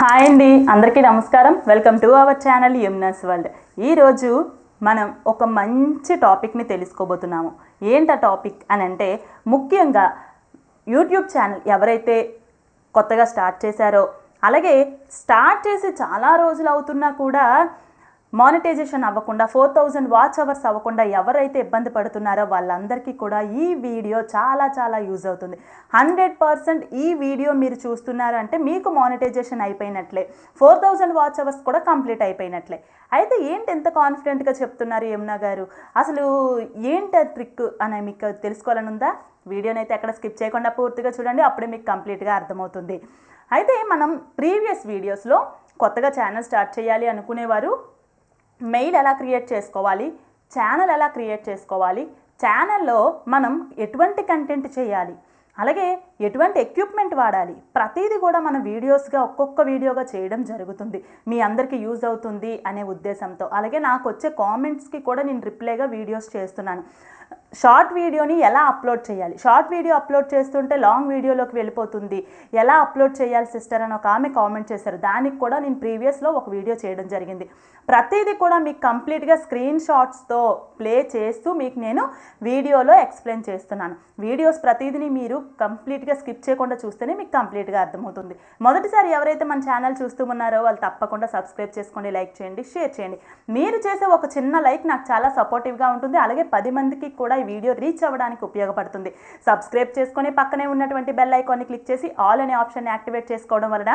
Hi అండి అందరికీ నమస్కారం. Welcome to our channel Yamuna's world ఈరోజు మనం ఒక మంచి టాపిక్ని తెలుసుకోబోతున్నాము. ఏంట టాపిక్ అని అంటే ముఖ్యంగా యూట్యూబ్ ఛానల్ ఎవరైతే కొత్తగా స్టార్ట్ చేశారో అలాగే స్టార్ట్ చేసి చాలా రోజులు అవుతున్నా కూడా మానిటైజేషన్ అవ్వకుండా ఫోర్ థౌజండ్ వాచ్ అవర్స్ అవ్వకుండా ఎవరైతే ఇబ్బంది పడుతున్నారో వాళ్ళందరికీ కూడా ఈ వీడియో చాలా చాలా యూజ్ అవుతుంది. హండ్రెడ్ పర్సెంట్ ఈ వీడియో మీరు చూస్తున్నారంటే మీకు మానిటైజేషన్ అయిపోయినట్లే. ఫోర్ థౌజండ్ వాచ్ అవర్స్ కూడా కంప్లీట్ అయిపోయినట్లే. అయితే ఏంటి ఎంత కాన్ఫిడెంట్గా చెప్తున్నారు యమునా గారు? అసలు ఏంటి ట్రిక్ అని మీకు తెలుసుకోవాలని ఉందా? వీడియోని అయితే ఎక్కడ స్కిప్ చేయకుండా పూర్తిగా చూడండి అప్పుడే మీకు కంప్లీట్గా అర్థమవుతుంది. అయితే మనం ప్రీవియస్ వీడియోస్లో కొత్తగా ఛానల్ స్టార్ట్ చేయాలి అనుకునేవారు మెయిల్ ఎలా క్రియేట్ చేసుకోవాలి? ఛానల్ ఎలా క్రియేట్ చేసుకోవాలి? ఛానల్లో మనం ఎటువంటి కంటెంట్ చేయాలి? అలాగే ఎటువంటి ఎక్విప్మెంట్ వాడాలి? ప్రతిదీ కూడా మన వీడియోస్గా ఒక్కొక్క వీడియోగా చేయడం జరుగుతుంది. మీ అందరికీ యూజ్ అవుతుంది అనే ఉద్దేశంతో. అలాగే నాకు వచ్చే కామెంట్స్కి కూడా నేను రిప్లైగా వీడియోస్ చేస్తున్నాను. షార్ట్ వీడియోని ఎలా అప్లోడ్ చేయాలి? షార్ట్ వీడియో అప్లోడ్ చేస్తుంటే లాంగ్ వీడియోలోకి వెళ్ళిపోతుంది. ఎలా అప్లోడ్ చేయాలి సిస్టర్ అని ఒక ఆమె కామెంట్ చేశారు. దానికి కూడా నేను ప్రీవియస్లో ఒక వీడియో చేయడం జరిగింది. ప్రతిదీ కూడా మీకు కంప్లీట్గా స్క్రీన్ షాట్స్తో ప్లే చేస్తూ మీకు నేను వీడియోలో ఎక్స్ప్లెయిన్ చేస్తున్నాను. వీడియోస్ ప్రతిదీని మీరు కంప్లీట్గా స్కిప్ చేయకుండా చూస్తేనే మీకు కంప్లీట్గా అర్థమవుతుంది. మొదటిసారి ఎవరైతే మన ఛానల్ చూస్తూ ఉన్నారో వాళ్ళు తప్పకుండా సబ్స్క్రైబ్ చేసుకోండి లైక్ చేయండి షేర్ చేయండి. మీరు చేసే ఒక చిన్న లైక్ నాకు చాలా సపోర్టివ్గా ఉంటుంది. అలాగే పది మందికి కూడా ఈ వీడియో రీచ్ అవ్వడానికి ఉపయోగపడుతుంది. సబ్స్క్రైబ్ చేసుకొని పక్కనే ఉన్నటువంటి బెల్ ఐకాన్ని క్లిక్ చేసి ఆల్ అనే ఆప్షన్ని యాక్టివేట్ చేసుకోవడం వలన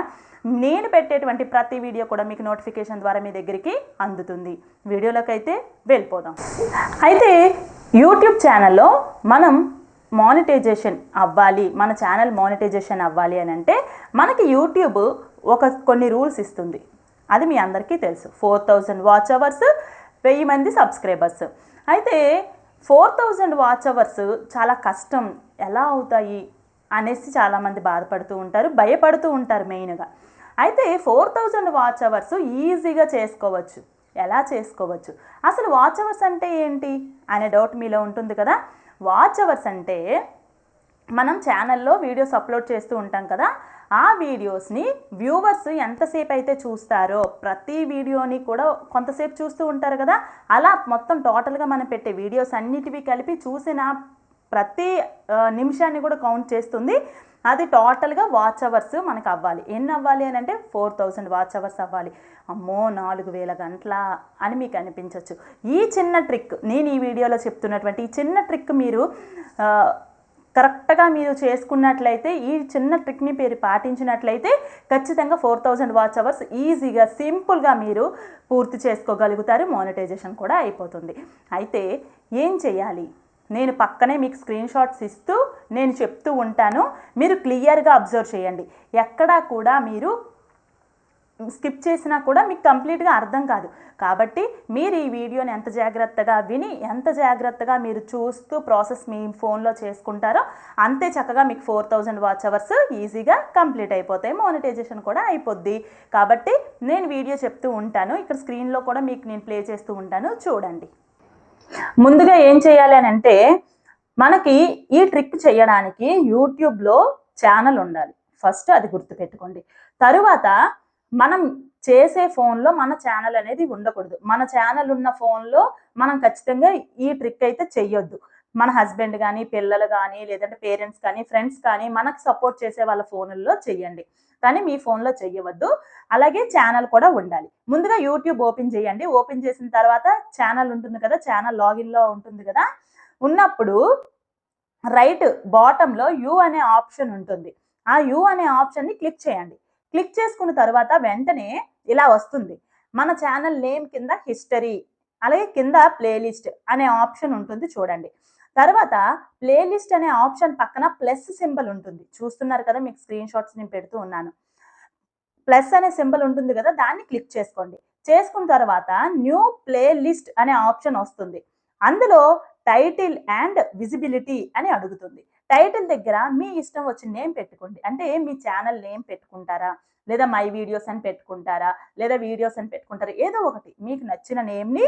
నేను పెట్టేటువంటి ప్రతి వీడియో కూడా మీకు నోటిఫికేషన్ ద్వారా మీ దగ్గరికి అందుతుంది. వీడియోలోకి అయితే వెళ్ళిపోదాం. అయితే యూట్యూబ్ ఛానల్లో మనం మానిటైజేషన్ అవ్వాలి మన ఛానల్ మానిటైజేషన్ అవ్వాలి అని అంటే మనకి యూట్యూబ్ ఒక కొన్ని రూల్స్ ఇస్తుంది. అది మీ అందరికీ తెలుసు. ఫోర్ థౌజండ్ వాచ్ అవర్స్ వెయ్యి మంది సబ్స్క్రైబర్స్. అయితే ఫోర్ థౌజండ్ వాచ్ అవర్స్ చాలా కష్టం. ఎలా అవుతాయి? అనేసి చాలామంది బాధపడుతూ ఉంటారు భయపడుతూ ఉంటారు మెయిన్గా. అయితే ఫోర్ థౌజండ్ వాచ్ అవర్స్ ఈజీగా చేసుకోవచ్చు. ఎలా చేసుకోవచ్చు? అసలు వాచ్ అవర్స్ అంటే ఏంటి? అనే డౌట్ మీలో ఉంటుంది కదా. వాచ్ అవర్స్ అంటే మనం ఛానల్లో వీడియోస్ అప్లోడ్ చేస్తూ ఉంటాం కదా. ఆ వీడియోస్ని వ్యూవర్స్ ఎంతసేపు అయితే చూస్తారో ప్రతి వీడియోని కూడా కొంతసేపు చూస్తూ ఉంటారు కదా. అలా మొత్తం టోటల్గా మనం పెట్టే వీడియోస్ అన్నిటివి కలిపి చూసిన ప్రతి నిమిషాన్ని కూడా కౌంట్ చేస్తుంది. అది టోటల్గా వాచ్ అవర్స్ మనకు అవ్వాలి. ఎన్ని అవ్వాలి అని అంటే ఫోర్ థౌజండ్ వాచ్ అవర్స్ అవ్వాలి. అమ్మో నాలుగు వేల గంటల అని మీకు అనిపించవచ్చు ఈ చిన్న ట్రిక్ నేను ఈ వీడియోలో చెప్తున్నటువంటి ఈ చిన్న ట్రిక్ మీరు కరెక్ట్గా మీరు చేసుకున్నట్లయితే ఈ చిన్న ట్రిక్ని మీరు పాటించినట్లయితే ఖచ్చితంగా ఫోర్ థౌజండ్ వాచ్ అవర్స్ ఈజీగా సింపుల్గా మీరు పూర్తి చేసుకోగలుగుతారు. మానిటైజేషన్ కూడా అయిపోతుంది. అయితే ఏం చేయాలి? నేను పక్కనే మీకు స్క్రీన్ షాట్స్ ఇస్తూ నేను చెప్తూ ఉంటాను. మీరు క్లియర్గా అబ్జర్వ్ చేయండి. ఎక్కడా కూడా మీరు స్కిప్ చేసినా కూడా మీకు కంప్లీట్గా అర్థం కాదు. కాబట్టి మీరు ఈ వీడియోని ఎంత జాగ్రత్తగా విని ఎంత జాగ్రత్తగా మీరు చూస్తూ ప్రాసెస్ మీ ఫోన్లో చేసుకుంటారో అంతే చక్కగా మీకు ఫోర్ థౌజండ్ వాచ్ అవర్స్ ఈజీగా కంప్లీట్ అయిపోతాయి. మానిటైజేషన్ కూడా అయిపోద్ది. కాబట్టి నేను వీడియో చెప్తూ ఉంటాను. ఇక్కడ స్క్రీన్లో కూడా మీకు నేను ప్లే చేస్తూ ఉంటాను. చూడండి. ముందుగా ఏం చేయాలి అని అంటే మనకి ఈ ట్రిక్ చేయడానికి యూట్యూబ్లో ఛానల్ ఉండాలి. ఫస్ట్ అది గుర్తుపెట్టుకోండి. తరువాత మనం చేసే ఫోన్లో మన ఛానల్ అనేది ఉండకూడదు. మన ఛానల్ ఉన్న ఫోన్లో మనం ఖచ్చితంగా ఈ ట్రిక్ అయితే చెయ్యొద్దు. మన హస్బెండ్ కానీ పిల్లలు కానీ లేదంటే పేరెంట్స్ కానీ ఫ్రెండ్స్ కానీ మనకు సపోర్ట్ చేసే వాళ్ళ ఫోన్లలో చెయ్యండి. కానీ మీ ఫోన్లో చెయ్యవద్దు. అలాగే ఛానల్ కూడా ఉండాలి. ముందుగా యూట్యూబ్ ఓపెన్ చేయండి. ఓపెన్ చేసిన తర్వాత ఛానల్ ఉంటుంది కదా ఛానల్ లాగిన్లో ఉంటుంది కదా ఉన్నప్పుడు రైట్ బాటంలో యూ అనే ఆప్షన్ ఉంటుంది. ఆ యూ అనే ఆప్షన్ని క్లిక్ చేయండి. క్లిక్ చేసుకున్న తర్వాత వెంటనే ఇలా వస్తుంది. మన ఛానల్ నేమ్ కింద హిస్టరీ అలాగే కింద ప్లేలిస్ట్ అనే ఆప్షన్ ఉంటుంది చూడండి. తర్వాత ప్లేలిస్ట్ అనే ఆప్షన్ పక్కన ప్లస్ సింబల్ ఉంటుంది. చూస్తున్నారు కదా మీకు స్క్రీన్ షాట్స్ నేను పెడుతూ ఉన్నాను. ప్లస్ అనే సింబల్ ఉంటుంది కదా దాన్ని క్లిక్ చేసుకోండి. చేసుకున్న తర్వాత న్యూ ప్లేలిస్ట్ అనే ఆప్షన్ వస్తుంది. అందులో టైటిల్ అండ్ విజిబిలిటీ అని అడుగుతుంది. టైటిల్ దగ్గర మీ ఇష్టం వచ్చిన నేమ్ పెట్టుకోండి. అంటే మీ ఛానల్ నేమ్ పెట్టుకుంటారా? లేదా మై వీడియోస్ అని పెట్టుకుంటారా? లేదా వీడియోస్ అని పెట్టుకుంటారా? ఏదో ఒకటి మీకు నచ్చిన నేమ్ని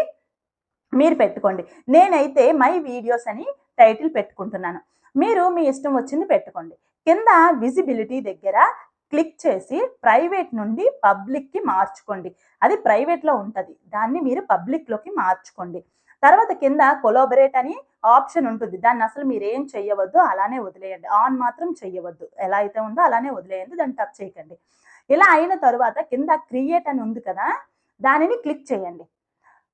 మీరు పెట్టుకోండి. నేనైతే మై వీడియోస్ అని టైటిల్ పెట్టుకుంటున్నాను. మీరు మీ ఇష్టం వచ్చింది పెట్టుకోండి. కింద విజిబిలిటీ దగ్గర క్లిక్ చేసి ప్రైవేట్ నుండి పబ్లిక్కి మార్చుకోండి. అది ప్రైవేట్లో ఉంటుంది. దాన్ని మీరు పబ్లిక్లోకి మార్చుకోండి. తర్వాత కింద కొలాబరేట్ అని ఆప్షన్ ఉంటుంది. దాన్ని అసలు మీరు ఏం చేయవద్దు అలానే వదిలేయండి. ఆన్ మాత్రం చేయవద్దు ఎలా అయితే ఉందో అలానే వదిలేయండి దాన్ని టచ్ చేయకండి. ఇలా అయిన తర్వాత కింద క్రియేట్ అని ఉంది కదా దానిని క్లిక్ చేయండి.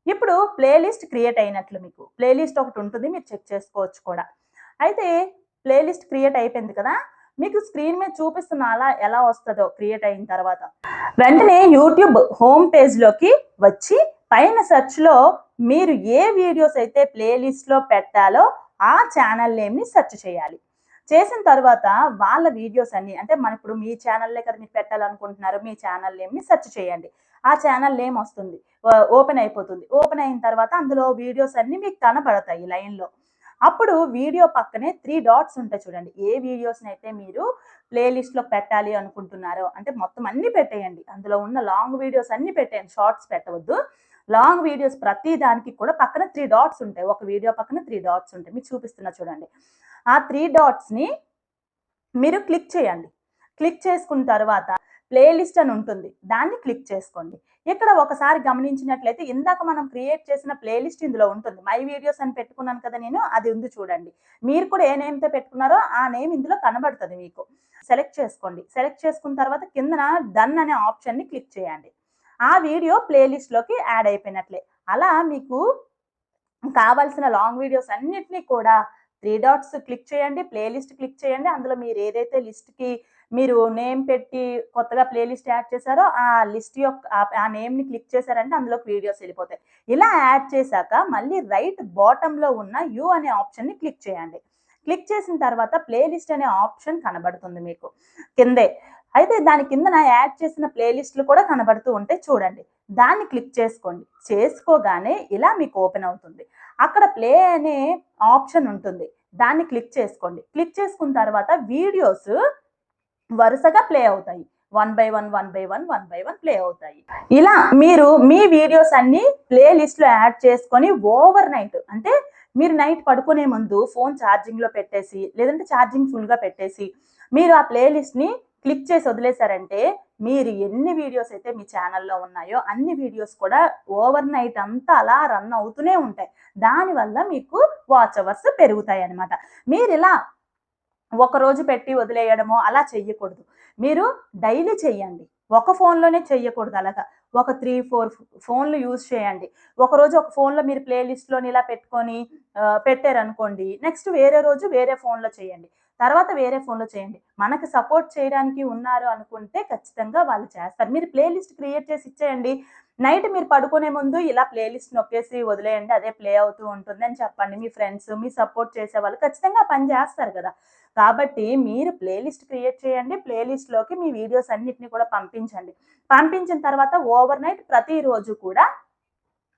ఇప్పుడు ప్లేలిస్ట్ క్రియేట్ అయినట్లు మీకు. ప్లేలిస్ట్ ఒకటి ఉంటుంది మీరు చెక్ చేసుకోవచ్చు కూడా. అయితే ప్లేలిస్ట్ క్రియేట్ అయిపోయింది కదా మీకు స్క్రీన్ మీద చూపిస్తున్న అలా ఎలా వస్తుందో క్రియేట్ అయిన తర్వాత. వెంటనే యూట్యూబ్ హోమ్ పేజ్లోకి వచ్చి పైన సెర్చ్లో మీరు ఏ వీడియోస్ అయితే ప్లేలిస్ట్లో పెట్టాలో ఆ ఛానల్ నేమ్ని సెర్చ్ చేయాలి. చేసిన తర్వాత వాళ్ళ వీడియోస్ అన్ని అంటే మన ఇప్పుడు మీ ఛానల్లే కదా మీరు పెట్టాలనుకుంటున్నారు మీ ఛానల్ నేమ్ని సెర్చ్ చేయండి. ఆ ఛానల్ నేమ్ వస్తుంది ఓపెన్ అయిపోతుంది. ఓపెన్ అయిన తర్వాత అందులో వీడియోస్ అన్ని మీకు కనపడతాయి లైన్లో అప్పుడు వీడియో పక్కనే త్రీ డాట్స్ ఉంటాయి చూడండి. ఏ వీడియోస్ని అయితే మీరు ప్లేలిస్ట్లో పెట్టాలి అనుకుంటున్నారో అంటే మొత్తం అన్ని పెట్టేయండి. అందులో ఉన్న లాంగ్ వీడియోస్ అన్ని పెట్టేయండి షార్ట్స్ పెట్టవద్దు. లాంగ్ వీడియోస్ ప్రతి దానికి కూడా పక్కన త్రీ డాట్స్ ఉంటాయి. ఒక వీడియో పక్కన త్రీ డాట్స్ ఉంటాయి. మీకు చూపిస్తున్నా చూడండి. ఆ త్రీ డాట్స్ని మీరు క్లిక్ చేయండి. క్లిక్ చేసుకున్న తర్వాత ప్లేలిస్ట్ అని ఉంటుంది. దాన్ని క్లిక్ చేసుకోండి. ఇక్కడ ఒకసారి గమనించినట్లయితే ఇందాక మనం క్రియేట్ చేసిన ప్లేలిస్ట్ ఇందులో ఉంటుంది. మై వీడియోస్ అని పెట్టుకున్నాను కదా నేను అది ఉంది చూడండి. మీరు కూడా ఏ నేమ్తో పెట్టుకున్నారో ఆ నేమ్ ఇందులో కనబడుతుంది మీకు. సెలెక్ట్ చేసుకోండి. సెలెక్ట్ చేసుకున్న తర్వాత కిందన డన్ అనే ఆప్షన్ని క్లిక్ చేయండి. ఆ వీడియో ప్లేలిస్ట్లోకి యాడ్ అయిపోయినట్లే. అలా మీకు కావాల్సిన లాంగ్ వీడియోస్ అన్నిటినీ కూడా త్రీ డాట్స్ క్లిక్ చేయండి ప్లేలిస్ట్ క్లిక్ చేయండి. అందులో మీరు ఏదైతే లిస్ట్కి మీరు నేమ్ పెట్టి కొత్తగా ప్లేలిస్ట్ యాడ్ చేశారో ఆ లిస్ట్ యొక్క ఆ- నేమ్ని క్లిక్ చేశారంటే అందులోకి వీడియోస్ వెళ్ళిపోతాయి. ఇలా యాడ్ చేశాక మళ్ళీ రైట్ బాటంలో ఉన్న యూ అనే ఆప్షన్ని క్లిక్ చేయండి. క్లిక్ చేసిన తర్వాత ప్లేలిస్ట్ అనే ఆప్షన్ కనబడుతుంది మీకు. కిందే అయితే దాని కిందన యాడ్ చేసిన ప్లేలిస్ట్లు కూడా కనబడుతూ ఉంటే చూడండి. దాన్ని క్లిక్ చేసుకోండి. చేసుకోగానే ఇలా మీకు ఓపెన్ అవుతుంది. అక్కడ ప్లే అనే ఆప్షన్ ఉంటుంది. దాన్ని క్లిక్ చేసుకోండి. క్లిక్ చేసుకున్న తర్వాత వీడియోస్ వరుసగా ప్లే అవుతాయి. One by one one by one one by one play అవుతాయి. ఇలా మీరు మీ వీడియోస్ అన్ని ప్లే లిస్ట్లో యాడ్ చేసుకొని ఓవర్ నైట్ అంటే మీరు నైట్ పడుకునే ముందు ఫోన్ ఛార్జింగ్లో పెట్టేసి లేదంటే ఛార్జింగ్ ఫుల్గా పెట్టేసి మీరు ఆ ప్లేలిస్ట్ని క్లిక్ చేసి వదిలేశారంటే మీరు ఎన్ని వీడియోస్ అయితే మీ ఛానల్లో ఉన్నాయో అన్ని వీడియోస్ కూడా ఓవర్ నైట్ అంతా అలా రన్ అవుతూనే ఉంటాయి. దానివల్ల మీకు వాచ్ అవర్స్ పెరుగుతాయి అన్నమాట. మీరు ఇలా ఒక రోజు పెట్టి వదిలేయడమో అలా చెయ్యకూడదు. మీరు డైలీ చెయ్యండి. ఒక ఫోన్లోనే చెయ్యకూడదు అలాగా. ఒక త్రీ ఫోర్ ఫోన్లు యూజ్ చేయండి. ఒక రోజు ఒక ఫోన్లో మీరు ప్లేలిస్ట్లోని ఇలా పెట్టుకొని పెట్టారనుకోండి నెక్స్ట్ వేరే రోజు వేరే ఫోన్లో చేయండి. తర్వాత వేరే ఫోన్లో చేయండి. మనకు సపోర్ట్ చేయడానికి ఉన్నారు అనుకుంటే ఖచ్చితంగా వాళ్ళు చేస్తారు. మీరు ప్లేలిస్ట్ క్రియేట్ చేసి ఇచ్చేయండి. నైట్ మీరు పడుకునే ముందు ఇలా ప్లేలిస్ట్ నొక్కేసి వదిలేయండి. అదే ప్లే అవుతూ ఉంటుంది అని చెప్పండి. మీ ఫ్రెండ్స్ మీ సపోర్ట్ చేసే వాళ్ళు ఖచ్చితంగా పని చేస్తారు కదా. కాబట్టి మీరు ప్లేలిస్ట్ క్రియేట్ చేయండి. ప్లేలిస్ట్లోకి మీ వీడియోస్ అన్నిటిని కూడా పంపించండి. పంపించిన తర్వాత ఓవర్ నైట్ ప్రతిరోజు కూడా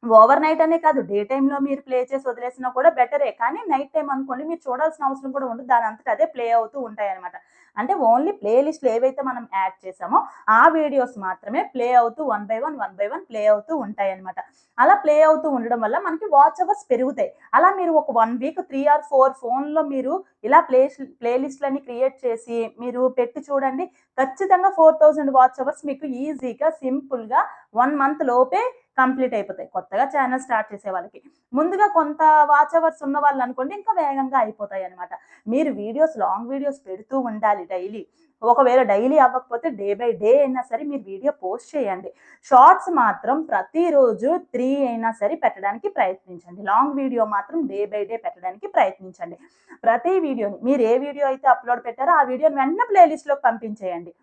ఓవర్ నైట్ అనే కాదు డే టైంలో మీరు ప్లే చేసి వదిలేసినా కూడా బెటరే. కానీ నైట్ టైం అనుకోండి మీరు చూడాల్సిన అవసరం కూడా ఉండదు. దాని అంతటా అదే ప్లే అవుతూ ఉంటాయి అనమాట అంటే ఓన్లీ ప్లే లిస్ట్లు ఏవైతే మనం యాడ్ చేసామో ఆ వీడియోస్ మాత్రమే ప్లే అవుతూ one by one one by one play అవుతూ ఉంటాయి అనమాట అలా ప్లే అవుతూ ఉండడం వల్ల మనకి వాచ్ అవర్స్ పెరుగుతాయి. అలా మీరు ఒక one week three or four ఫోన్లో మీరు ఇలా ప్లే ప్లేలిస్ట్లని క్రియేట్ చేసి మీరు పెట్టి చూడండి. ఖచ్చితంగా ఫోర్ థౌజండ్ వాచ్ అవర్స్ మీకు ఈజీగా సింపుల్గా వన్ మంత్ లోపే కంప్లీట్ అయిపోతాయి. కొత్తగా ఛానల్ స్టార్ట్ చేసే వాళ్ళకి. ముందుగా కొంత వాచ్ అవర్స్ ఉన్న వాళ్ళు అనుకోండి ఇంకా వేగంగా అయిపోతాయి అనమాట మీరు వీడియోస్ లాంగ్ వీడియోస్ పెడుతూ ఉండాలి డైలీ ఒకవేళ డైలీ అవ్వకపోతే డే బై డే అయినా సరే మీరు వీడియో పోస్ట్ చేయండి. షార్ట్స్ మాత్రం ప్రతిరోజు త్రీ అయినా సరే పెట్టడానికి ప్రయత్నించండి. లాంగ్ వీడియో మాత్రం డే బై డే పెట్టడానికి ప్రయత్నించండి. ప్రతి వీడియోని మీరు ఏ వీడియో అయితే అప్లోడ్ పెట్టారో ఆ వీడియోని వెంటనే ప్లేలిస్ట్లోకి పంపించేయండి.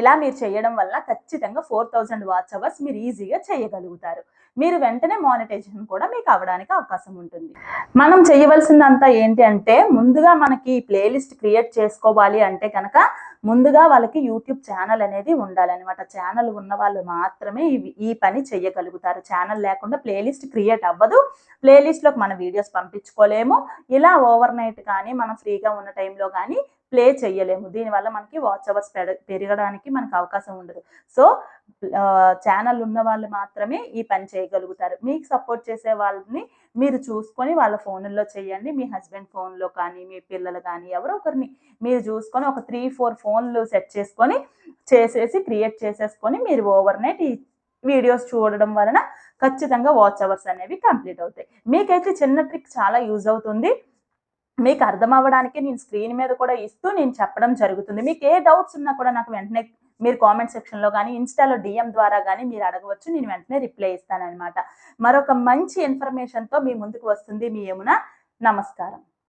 ఇలా మీరు చేయడం వల్ల ఖచ్చితంగా ఫోర్ థౌజండ్ వాచ్ అవర్స్ మీరు ఈజీగా చేయగలుగుతారు. మీరు వెంటనే మానిటైజేషన్ కూడా మీకు అవడానికి అవకాశం ఉంటుంది. మనం చేయవలసిందంతా ఏంటి అంటే ముందుగా మనకి ప్లేలిస్ట్ క్రియేట్ చేసుకోవాలి అంటే కనుక ముందుగా వాళ్ళకి యూట్యూబ్ ఛానల్ అనేది ఉండాలన్నమాట. ఛానల్ ఉన్న వాళ్ళు మాత్రమే ఈ పని చేయగలుగుతారు. ఛానల్ లేకుండా ప్లేలిస్ట్ క్రియేట్ అవ్వదు. ప్లేలిస్ట్లోకి మన వీడియోస్ పంపించుకోలేము. ఇలా ఓవర్ నైట్ కానీ మనం ఫ్రీగా ఉన్న టైంలో కానీ ప్లే చేయలేము దీనివల్ల మనకి వాచ్ అవర్స్ పెరగడానికి మనకు అవకాశం ఉండదు. సో ఛానల్ ఉన్న వాళ్ళు మాత్రమే ఈ పని చేయగలుగుతారు. మీకు సపోర్ట్ చేసే వాళ్ళని మీరు చూసుకొని వాళ్ళ ఫోన్లో చేయండి. మీ హస్బెండ్ ఫోన్లో కానీ మీ పిల్లలు కానీ ఎవరో ఒకరిని మీరు చూసుకొని ఒక త్రీ ఫోర్ ఫోన్లు సెట్ చేసుకొని చేసేసి క్రియేట్ చేసేసుకొని మీరు ఓవర్ నైట్ ఈ వీడియోస్ చూడడం వలన ఖచ్చితంగా వాచ్ అవర్స్ అనేవి కంప్లీట్ అవుతాయి. మీకైతే చిన్న ట్రిక్ చాలా యూజ్ అవుతుంది. మీకు అర్థం అవ్వడానికి నేను స్క్రీన్ మీద కూడా ఇస్తూ నేను చెప్పడం జరుగుతుంది. మీకు ఏ డౌట్స్ ఉన్నా కూడా నాకు వెంటనే మీరు కామెంట్ సెక్షన్లో కానీ ఇన్స్టాలో డిఎం ద్వారా కానీ మీరు అడగవచ్చు. నేను వెంటనే రిప్లై ఇస్తానన్నమాట. మరొక మంచి ఇన్ఫర్మేషన్తో మీ ముందుకు వస్తుంది. మీ యమున నమస్కారం.